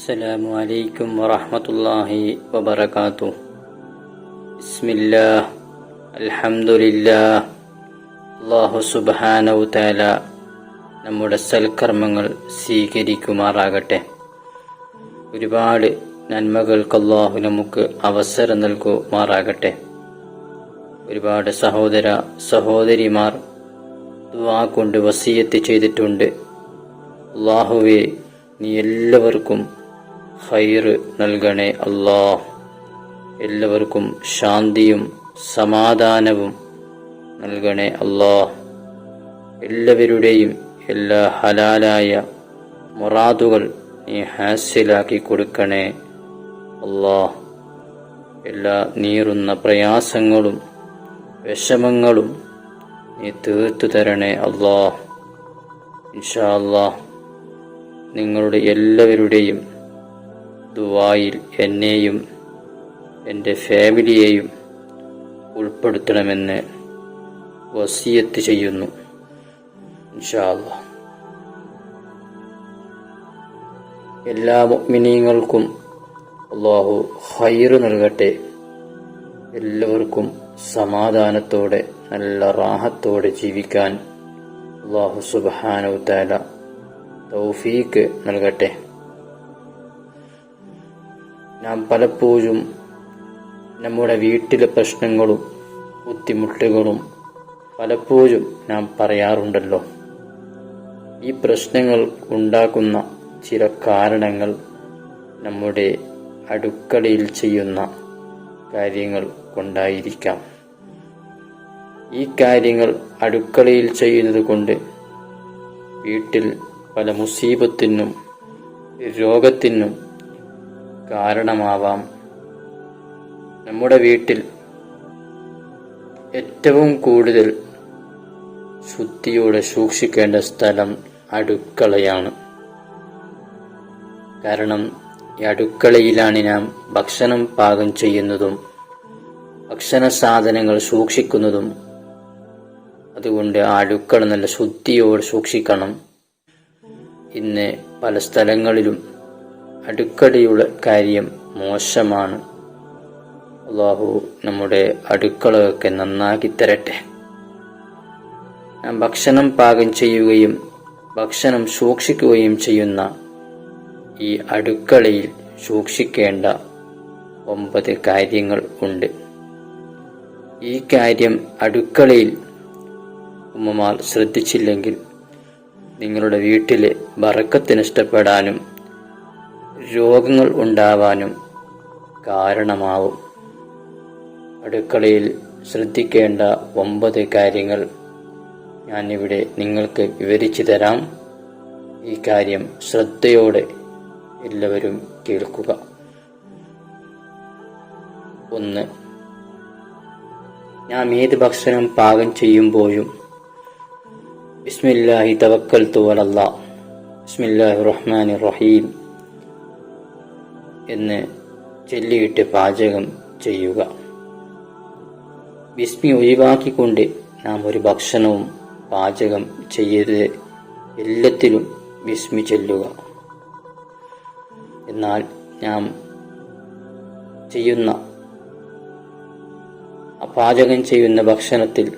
السلام عليكم ورحمة الله وبركاته بسم الله الحمد لله അള്ളാഹു സുബാനവു താല നമ്മുടെ സൽക്കർമ്മങ്ങൾ സ്വീകരിക്കുമാറാകട്ടെ ഒരുപാട് നന്മകൾക്ക് അള്ളാഹു നമുക്ക് അവസരം നൽകുമാറാകട്ടെ ഒരുപാട് സഹോദര സഹോദരിമാർ ദുവാ കൊണ്ട് വസീയത്ത് ചെയ്തിട്ടുണ്ട് അള്ളാഹുവെ നീ എല്ലാവർക്കും ഹൈറ് നൽകണേ അള്ളാഹ് എല്ലാവർക്കും ശാന്തിയും സമാധാനവും നൽകണേ അള്ളാഹ് എല്ലാവരുടെയും എല്ലാ ഹലാലായ മുറാദുകൾ നീ ഹാസിലാക്കി കൊടുക്കണേ അള്ളാഹ് എല്ലാ നീറുന്ന പ്രയാസങ്ങളും വിഷമങ്ങളും നീ തീർത്തു തരണേ അള്ളാഹ് ഇൻഷാ അള്ളാഹ് നിങ്ങളുടെ എല്ലാവരുടെയും ദുവായിൽ എന്നെയും എന്റെ ഫാമിലിയെയും ഉൾപ്പെടുത്തണമെന്ന് വസിയത്ത് ചെയ്യുന്നു. എല്ലാ മുഅ്മിനീങ്ങൾക്കും അള്ളാഹു ഹൈറ് നൽകട്ടെ. എല്ലാവർക്കും സമാധാനത്തോടെ നല്ല റാഹത്തോടെ ജീവിക്കാൻ അള്ളാഹു സുബാനോ താല തൗഫീക്ക് നൽകട്ടെ. നാം പലപ്പോഴും നമ്മുടെ വീട്ടിലെ പ്രശ്നങ്ങളും ബുദ്ധിമുട്ടുകളും പലപ്പോഴും നാം പറയാറുണ്ടല്ലോ. ഈ പ്രശ്നങ്ങൾ ഉണ്ടാക്കുന്ന ചില കാരണങ്ങൾ നമ്മുടെ അടുക്കളയിൽ ചെയ്യുന്ന കാര്യങ്ങൾ കൊണ്ടായിരിക്കാം. ഈ കാര്യങ്ങൾ അടുക്കളയിൽ ചെയ്യുന്നത് കൊണ്ട് വീട്ടിൽ പല മുസീബത്തിനും രോഗത്തിനും കാരണമാവാം. നമ്മുടെ വീട്ടിൽ ഏറ്റവും കൂടുതൽ ശുദ്ധിയോടെ സൂക്ഷിക്കേണ്ട സ്ഥലം അടുക്കളയാണ്. കാരണം ഈ അടുക്കളയിലാണ് നാം ഭക്ഷണം പാകം ചെയ്യുന്നതും ഭക്ഷണ സാധനങ്ങൾ സൂക്ഷിക്കുന്നതും. അതുകൊണ്ട് ആ അടുക്കള നല്ല ശുദ്ധിയോടെ സൂക്ഷിക്കണം. ഇന്ന് പല സ്ഥലങ്ങളിലും അടുക്കളയുള്ള കാര്യം മോശമാണ്. അള്ളാഹു നമ്മുടെ അടുക്കളയൊക്കെ നന്നാക്കി തരട്ടെ. ഭക്ഷണം പാകം ചെയ്യുകയും ഭക്ഷണം സൂക്ഷിക്കുകയും ചെയ്യുന്ന ഈ അടുക്കളയിൽ സൂക്ഷിക്കേണ്ട ഒമ്പത് കാര്യങ്ങൾ ഉണ്ട്. ഈ കാര്യം അടുക്കളയിൽ ഉമ്മമാർ ശ്രദ്ധിച്ചില്ലെങ്കിൽ നിങ്ങളുടെ വീട്ടിലെ ബറക്കത്ത് നഷ്ടപ്പെടാനും രോഗങ്ങൾ ഉണ്ടാവാനും കാരണമാവും. അടുക്കളയിൽ ശ്രദ്ധിക്കേണ്ട ഒമ്പത് കാര്യങ്ങൾ ഞാനിവിടെ നിങ്ങൾക്ക് വിവരിച്ചു തരാം. ഈ കാര്യം ശ്രദ്ധയോടെ എല്ലാവരും കേൾക്കുക. ഒന്ന് ഞാൻ ഏത് ഭക്ഷണം പാകം ചെയ്യുമ്പോഴും ബിസ്മില്ലാഹി തവക്കൽ തുവലല്ല ബിസ്മില്ലാഹി റഹ്മാൻ റഹീം. എന്ന് ചൊല്ലിയിട്ട് പാചകം ചെയ്യുക. വിസ്മി ഒഴിവാക്കിക്കൊണ്ട് നാം ഒരു ഭക്ഷണവും പാചകം ചെയ്യരുത്. എല്ലാത്തിലും വിസ്മി ചൊല്ലുക. എന്നാൽ നാം ചെയ്യുന്ന പാചകം ചെയ്യുന്ന ഭക്ഷണത്തിൽ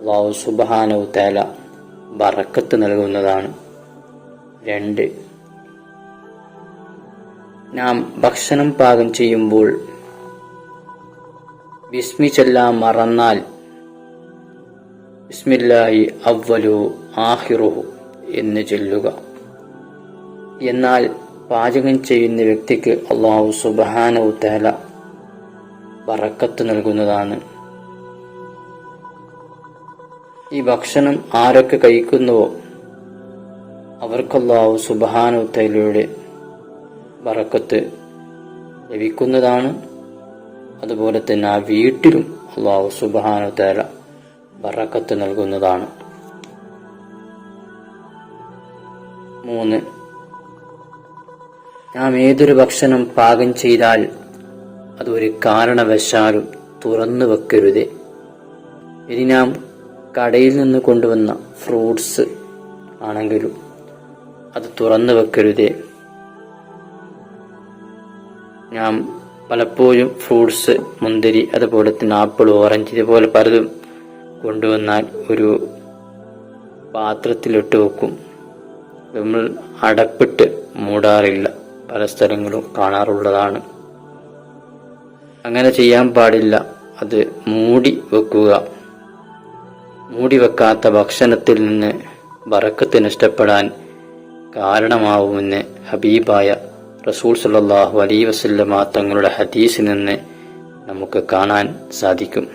അള്ളാഹു സുബഹാനവും തേല ബറക്കത്ത് നൽകുന്നതാണ്. രണ്ട് നാം ഭക്ഷണം പാകം ചെയ്യുമ്പോൾ ബിസ്മി മറന്നാൽ ബിസ്മില്ലാഹി അവലു ആഹിറുഹു എന്ന് ചൊല്ലുക. എന്നാൽ പാചകം ചെയ്യുന്ന വ്യക്തിക്ക് അള്ളാഹു സുബഹാനവു തേല ബറക്കത്ത് നൽകുന്നതാണ്. ഈ ഭക്ഷണം ആരൊക്കെ കഴിക്കുന്നുവോ അവർക്കല്ലാഹു സുബഹാനു തൈലയുടെ ബറക്കത്ത് ലഭിക്കുന്നതാണ്. അതുപോലെ തന്നെ ആ വീട്ടിലും അള്ളാഹു സുബഹാനു തേല ബറക്കത്ത് നൽകുന്നതാണ്. മൂന്ന്. നാം ഏതൊരു ഭക്ഷണം പാകം ചെയ്താൽ അതൊരു കാരണവശാലും തുറന്നു വെക്കരുത്. ഇനി നാം കടയിൽ നിന്ന് കൊണ്ടുവന്ന ഫ്രൂട്ട്സ് ആണെങ്കിലും അത് തുറന്നു വെക്കരുത്. നാം പലപ്പോഴും ഫ്രൂട്ട്സ് മുന്തിരി അതുപോലെ തന്നെ ആപ്പിൾ ഓറഞ്ച് ഇതുപോലെ പലതും കൊണ്ടുവന്നാൽ ഒരു പാത്രത്തിലിട്ട് വെക്കും. നമ്മൾ അടപ്പിട്ട് മൂടാറില്ല. പല സ്ഥലങ്ങളും കാണാറുള്ളതാണ്. അങ്ങനെ ചെയ്യാൻ പാടില്ല. അത് മൂടി വെക്കുക. മൂടി വെക്കാത്ത ഭക്ഷണത്തിൽ നിന്ന് വറക്കത്തിന് ഇഷ്ടപ്പെടാൻ കാരണമാവുമെന്ന് ഹബീബായ റസൂൽ സല്ലല്ലാഹു അലൈഹി വസല്ലമ തങ്ങളുടെ ഹദീസിൽ നിന്ന് നമുക്ക് കാണാൻ സാധിക്കും.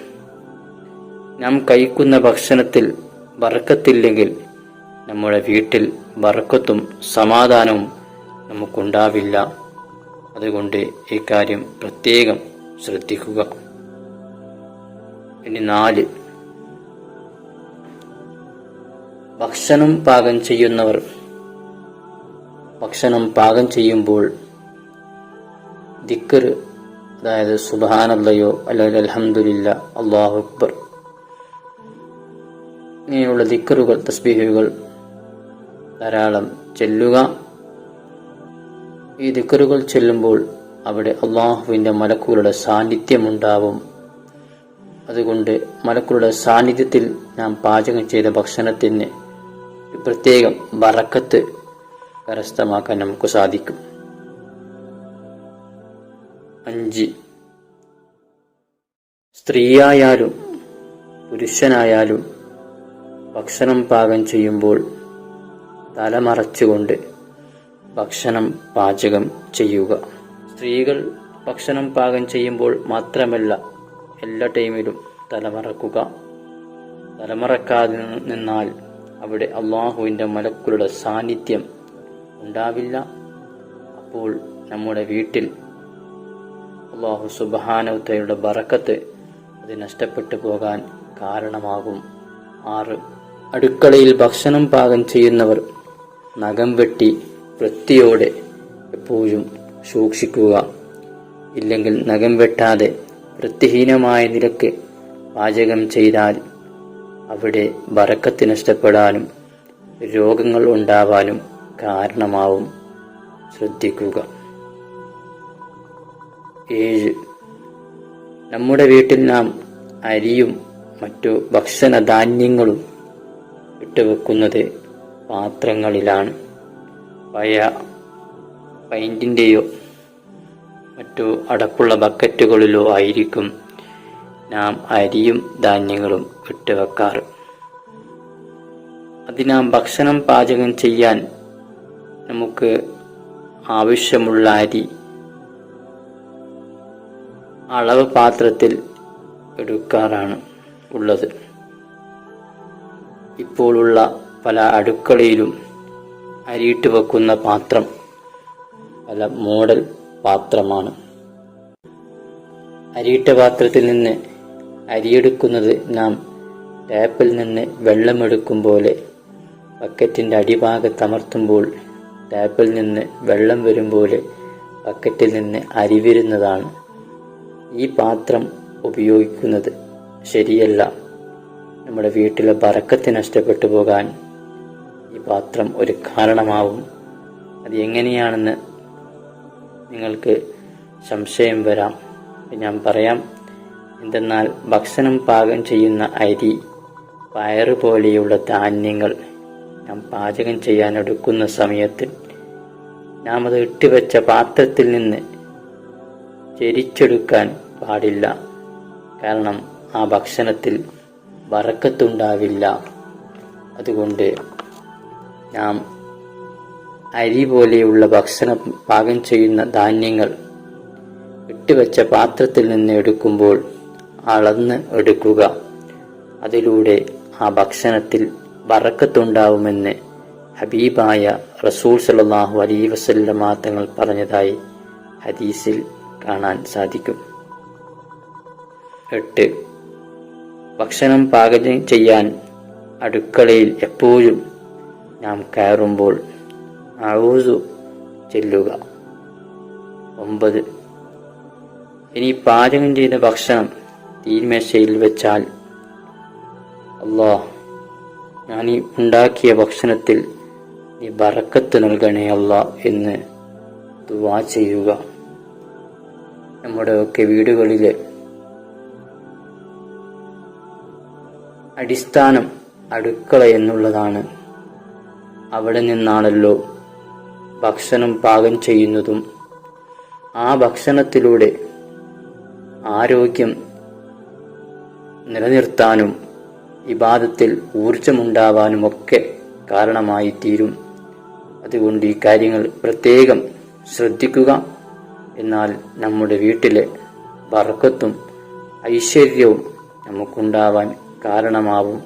നാം കഴിക്കുന്ന ഭക്ഷണത്തിൽ വറക്കത്തില്ലെങ്കിൽ നമ്മുടെ വീട്ടിൽ വറക്കത്തും സമാധാനവും നമുക്കുണ്ടാവില്ല. അതുകൊണ്ട് ഈ കാര്യം പ്രത്യേകം ശ്രദ്ധിക്കുക. ഇനി നാല് ഭക്ഷണം പാകം ചെയ്യുന്നവർ ഭക്ഷണം പാകം ചെയ്യുമ്പോൾ ദിക്കർ അതായത് സുബാനല്ലയോ അല്ലെങ്കിൽ അലഹമുല്ല അള്ളാഹു അക്ബർ. ഇങ്ങനെയുള്ള ദിക്കറുകൾ തസ്ബീഹുകൾ ധാരാളം ചെല്ലുക. ഈ ദിക്കറുകൾ ചെല്ലുമ്പോൾ അവിടെ അള്ളാഹുവിന്റെ മലക്കുകളുടെ സാന്നിധ്യമുണ്ടാവും. അതുകൊണ്ട് മലക്കുകളുടെ സാന്നിധ്യത്തിൽ നാം പാചകം ചെയ്ത ഭക്ഷണത്തിന് പ്രത്യേകം ബറക്കത്ത് കരസ്ഥമാക്കാൻ നമുക്ക് സാധിക്കും. അഞ്ച്. സ്ത്രീയായാലും പുരുഷനായാലും ഭക്ഷണം പാകം ചെയ്യുമ്പോൾ തലമറച്ചുകൊണ്ട് ഭക്ഷണം പാചകം ചെയ്യുക. സ്ത്രീകൾ ഭക്ഷണം പാകം ചെയ്യുമ്പോൾ മാത്രമല്ല എല്ലാ ടൈമിലും തലമറക്കുക തലമറക്കാതെ നിന്നാൽ അവിടെ അള്ളാഹുവിന്റെ മലക്കുകളുടെ സാന്നിധ്യം ഉണ്ടാവില്ല. അപ്പോൾ നമ്മുടെ വീട്ടിൽ അള്ളാഹു സുബാനവത്തയുടെ ബറക്കത്ത് അത് നഷ്ടപ്പെട്ടു പോകാൻ കാരണമാകും. ആറ് അടുക്കളയിൽ ഭക്ഷണം പാകം ചെയ്യുന്നവർ നഖം വെട്ടി വൃത്തിയോടെ എപ്പോഴും സൂക്ഷിക്കുക. ഇല്ലെങ്കിൽ നഖം വെട്ടാതെ വൃത്തിഹീനമായ നിരക്ക് പാചകം ചെയ്താൽ അവിടെ ബറക്കത്ത് നഷ്ടപ്പെടാനും രോഗങ്ങൾ ഉണ്ടാവാനും കാരണമാവും. ശ്രദ്ധിക്കുക. ഏഴ്. നമ്മുടെ വീട്ടിൽ നാം അരിയും മറ്റു ഭക്ഷണധാന്യങ്ങളും ഇട്ടുവെക്കുന്നത് പാത്രങ്ങളിലാണ്. പഴയ പൈന്റിന്റെയോ മറ്റു അടപ്പുള്ള ബക്കറ്റുകളിലോ ആയിരിക്കും നാം അരിയും ധാന്യങ്ങളും ഇട്ടുവെക്കാറ്. അതിനാം ഭക്ഷണം പാചകം ചെയ്യാൻ നമുക്ക് ആവശ്യമുള്ള അരി അളവ് പാത്രത്തിൽ എടുക്കാറാണ് ഉള്ളത്. ഇപ്പോഴുള്ള പല അടുക്കളയിലും അരിയിട്ട് വെക്കുന്ന പാത്രം പല മോഡൽ പാത്രമാണ്. അരിയിട്ട പാത്രത്തിൽ നിന്ന് അരിയെടുക്കുന്നത് നാം ടാപ്പിൽ നിന്ന് വെള്ളമെടുക്കും പോലെ ബക്കറ്റിന്റെ അടിഭാഗത്ത് അമർത്തുമ്പോൾ ടാപ്പിൽ നിന്ന് വെള്ളം വരും പോലെ ബക്കറ്റിൽ നിന്ന് അരി വരുന്നതാണ് ഈ പാത്രം ഉപയോഗിക്കുന്നത് ശരിയല്ല. നമ്മുടെ വീട്ടിലെ ബറക്കത്ത് നഷ്ടപ്പെട്ടു പോകാൻ ഈ പാത്രം ഒരു കാരണമാവും. അത് എങ്ങനെയാണെന്ന് നിങ്ങൾക്ക് സംശയം വരാം. ഞാൻ പറയാം എന്തെന്നാൽ ഭക്ഷണം പാകം ചെയ്യുന്ന അരി പയറ് പോലെയുള്ള ധാന്യങ്ങൾ നാം പാചകം ചെയ്യാൻ എടുക്കുന്ന സമയത്ത് നാം അത് ഇട്ടുവെച്ച പാത്രത്തിൽ നിന്ന് ചരിച്ചെടുക്കാൻ പാടില്ല. കാരണം ആ ഭക്ഷണത്തിൽ വറക്കത്തുണ്ടാവില്ല. അതുകൊണ്ട് നാം അരി പോലെയുള്ള ഭക്ഷണം പാകം ചെയ്യുന്ന ധാന്യങ്ങൾ ഇട്ടുവെച്ച പാത്രത്തിൽ നിന്ന് എടുക്കുമ്പോൾ അളന്ന് എടുക്കുക. അതിലൂടെ ആ ഭക്ഷണത്തിൽ വറക്കത്തുണ്ടാവുമെന്ന് ഹബീബായ റസൂൽ സല്ലാഹു അലൈ വസല്ലമ തങ്ങൾ പറഞ്ഞതായി ഹദീസിൽ കാണാൻ സാധിക്കും. എട്ട്. ഭക്ഷണം പാകം ചെയ്യാൻ അടുക്കളയിൽ എപ്പോഴും നാം കയറുമ്പോൾ ആവൂസു ചെല്ലുക. ഒമ്പത്. ഇനി പാചകം ചെയ്ത ഭക്ഷണം തീൻമേശയിൽ വെച്ചാൽ അല്ലാ ഞാൻ ഈ ഉണ്ടാക്കിയ ഭക്ഷണത്തിൽ നീ ബറക്കത്ത് നൽകണേ അല്ല എന്ന് ദുവാ ചെയ്യുക. നമ്മുടെയൊക്കെ വീടുകളിലെ അടിസ്ഥാനം അടുക്കള എന്നുള്ളതാണ്. അവിടെ നിന്നാണല്ലോ ഭക്ഷണം പാകം ചെയ്യുന്നതും ആ ഭക്ഷണത്തിലൂടെ ആരോഗ്യം നിലനിർത്താനും ഇബാദത്തിൽ ഊർജമുണ്ടാവാനുമൊക്കെ കാരണമായി തീരും അതുകൊണ്ട് ഈ കാര്യങ്ങൾ പ്രത്യേകം ശ്രദ്ധിക്കുക. എന്നാൽ നമ്മുടെ വീട്ടിലെ ബർക്കത്തും ഐശ്വര്യവും നമുക്കുണ്ടാവാൻ കാരണമാവും.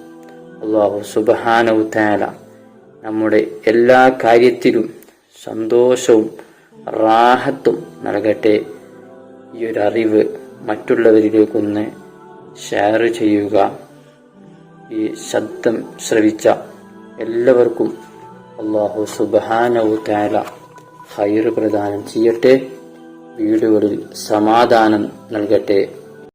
അള്ളാഹു സുബഹാനവുത്താല നമ്മുടെ എല്ലാ കാര്യത്തിലും സന്തോഷവും റാഹത്തും നൽകട്ടെ. ഈ ഒരു അറിവ് മറ്റുള്ളവരിലേക്കൊന്ന് ഷെയർ ചെയ്യുക. ഈ ശബ്ദം ശ്രവിച്ച എല്ലാവർക്കും അള്ളാഹു സുബഹാനവു താല ഹൈർ പ്രദാനം ചെയ്യട്ടെ. വീടുകളിൽ സമാധാനം നൽകട്ടെ.